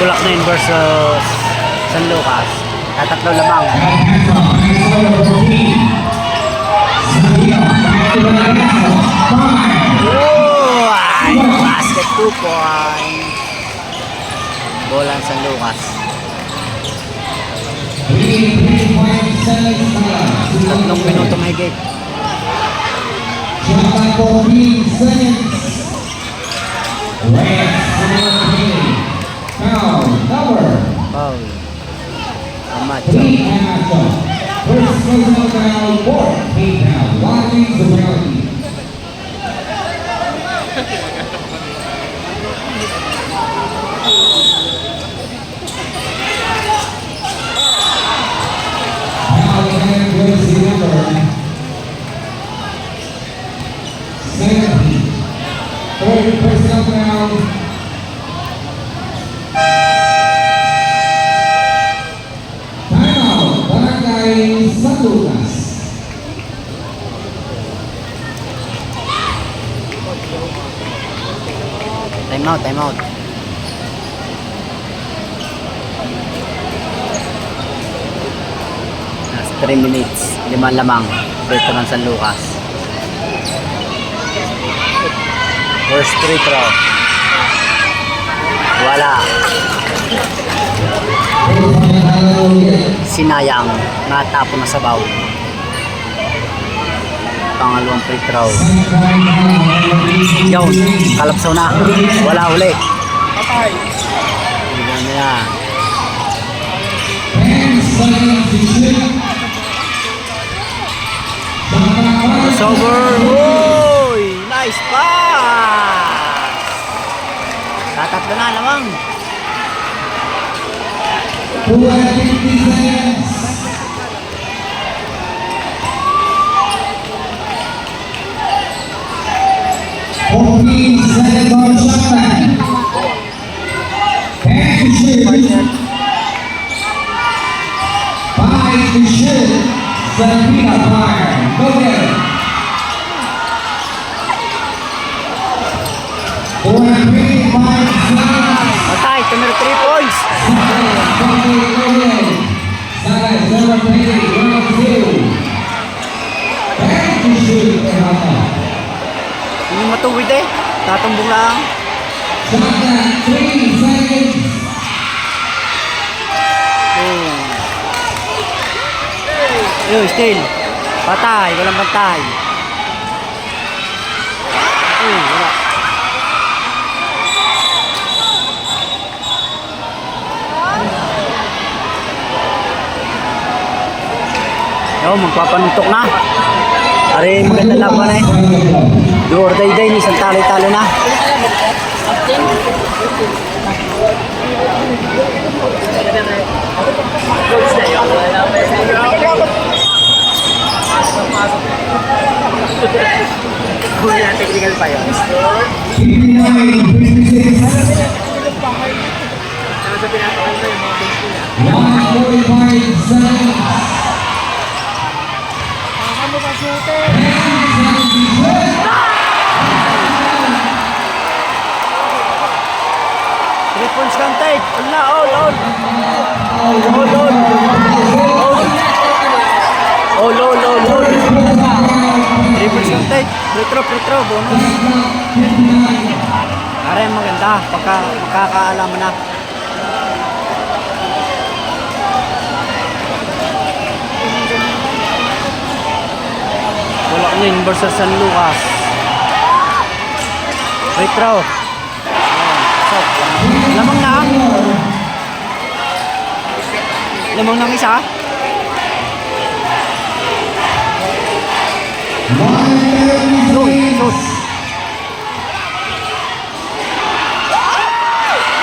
Bulacnin versus San Lucas. Tatatlo lamang. Oh, ay, basket 2 point. Bola San Lucas. Tatlong minuto mahigit. Foul. Amacho. Third Time out, time out. Last 3 minutes. Lima lamang. Free ng San Lucas. First free throw. Wala. Sinayang. Natapon na sa baw. Pangalawang free throw. Yun. Kalapsaw na. Wala uli. Bigyan niya. Ten seconds to shoot. It's over. Uy! Nice pass! Tatatlo na and fifty seconds. Fourteen seconds on shot Hindi matuwid eh. Tatumbong lang. Oh. Yo, still. Patay, walang pantay. Uy, wala. Yo, magpapanuntok na. Ari, maganda laban eh. Do or die die, isang talo-talo na. technical pa yun. Three points. All all, all. All, all. All, all, all, all. all. Three points counted. Free throw, free bonus. Aray, maganda. Pagka makakaalaman na. Bulacnin versus San Lucas. Free throw. So, lamang na. Lamang ng isa. Shoot, shoot.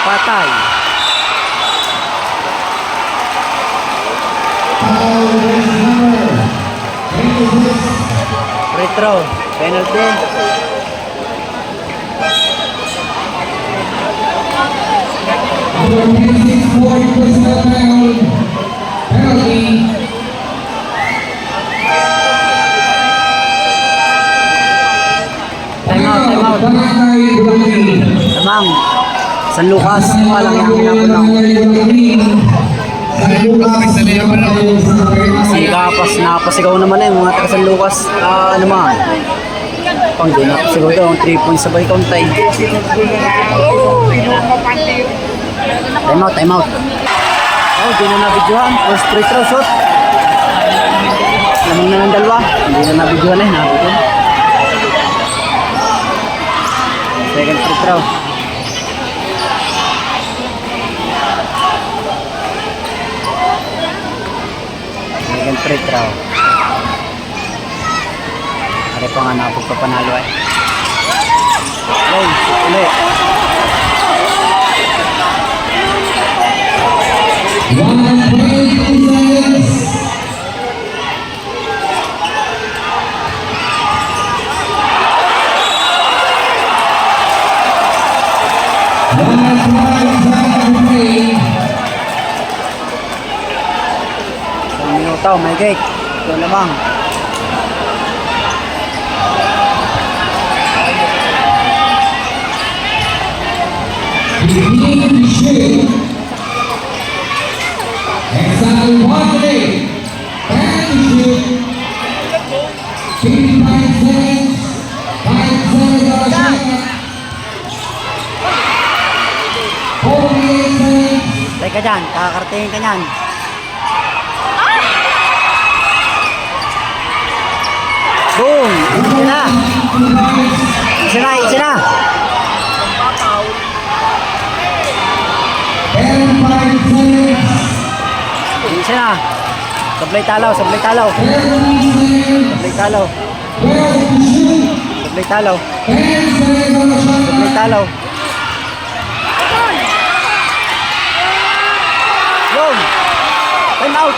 Patay. Free throw. Penalty. Penalty. Time out, time out. Lamang. San Lucas. Walang yung hinapon ako. San Gapas na pasigaw naman eh, mga taga San Lucas. Ah, ano man. Pang di na pasigaw daw, 3 points sabay kauntay. Time out, time out. Oh, di na nabidyohan. First free throw shot. Lamang na ng dalawa. Hindi na nabidyohan eh, nabidyohan. Second free throw. Second free throw. Ari pa nga napagpapanalo eh. Hey, ulit. One the shot. 48 seconds. Tay ka dyan, kakaratingin ka dyan. Boom! Isa na! Isa na, isa na! 10 seconds. Isa na! Sablay talaw, sablay talaw. 30 seconds. Sablay talaw. 12 to shoot. Sablay talaw. 10 seconds on the shot. Sablay talaw. Boom! Time out!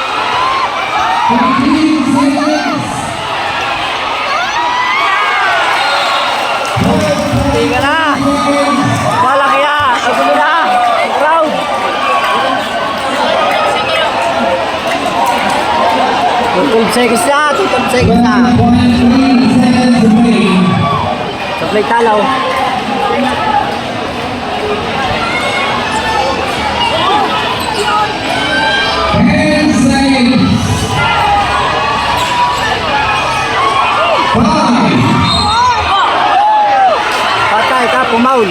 12 seconds na, 12 seconds na. Supply talaw. Patay ka, pumaul.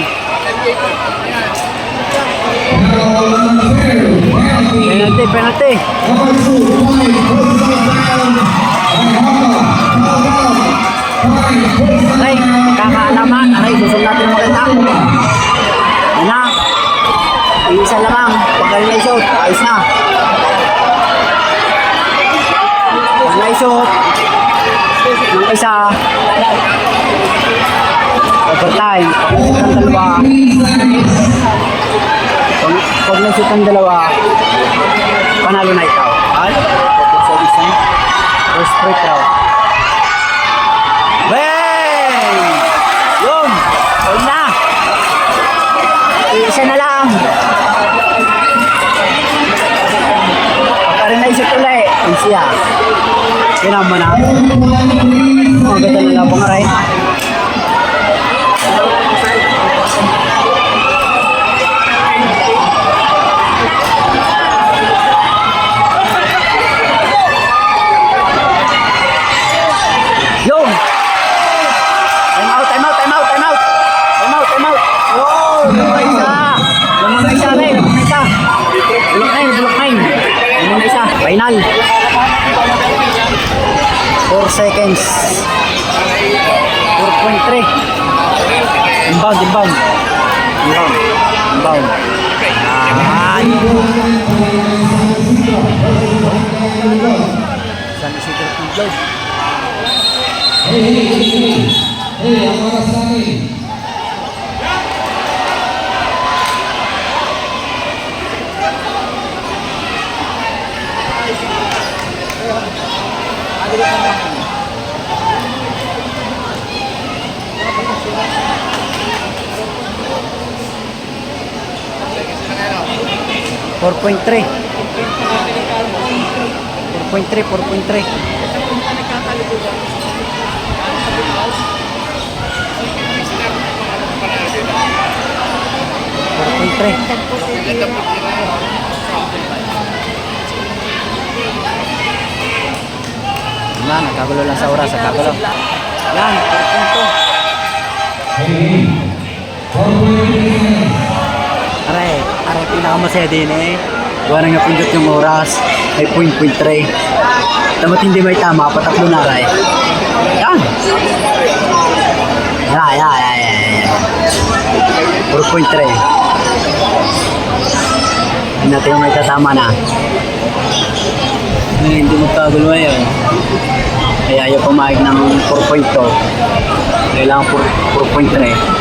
Penalty, penalty down. kakaalaman. Aray, gusto natin makita. Yan na. Isa lamang. Pag na shoot, ayos na. Pag na shoot, ng isa. Overtime. Pag na ang dalawa. Pag, pag na shoot ang dalawa, panalo na ikaw. Ay, sa isa. First free throw. Bang! Yun! Yun na! Isa na lang. Pagka rin naisip ulit, yun siya. Yun ang mana. Mga ganda na labang aray. Na na na na! Final! 4 seconds. 4.3. Inbound, inbound. Inbound. Inbound. Yan. San Isidro Pinglog. Hey, hey, hey, hey. Hey, ang oras namin. Four point three. Four point three, four point three. Four Yan, nagkagulo lang sa oras, nagkagulo. Yan, punto. Aray, aray, pinakamasaya din eh. Gawa nga pindot yung oras, ay point point tray. Dapat hindi may tama, patatlo na aray. Yan! Ya, ya, ya, ya, ya. 4.3. Hindi natin yung may tatama na. Ay, hindi magkagulo ngayon. Kaya ayaw pumayag ng 4.2. Kailangan 4 4.3.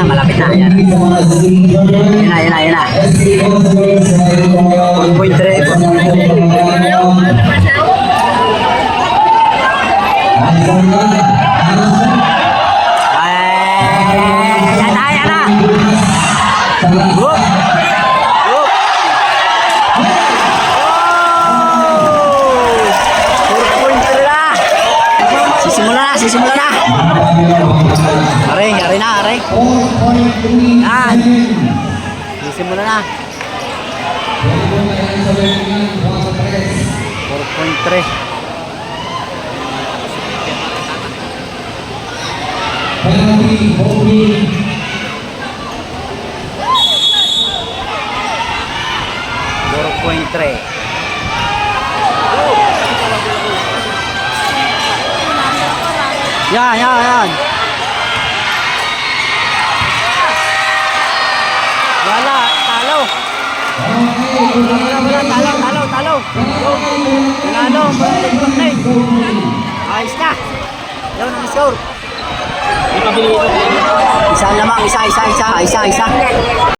Ah, malapit na. Yan. Yan na, yan na, yan na. 4.3. na, aray. Yan. Sisimula na. 4.3. Penalty, holding. Four point three. Yan, yan, yan. Wala, talo. Talo, talo, talo. Talo, eh. Ayos na. Yun ang score. Isa lamang, isa, isa, isa, isa, isa.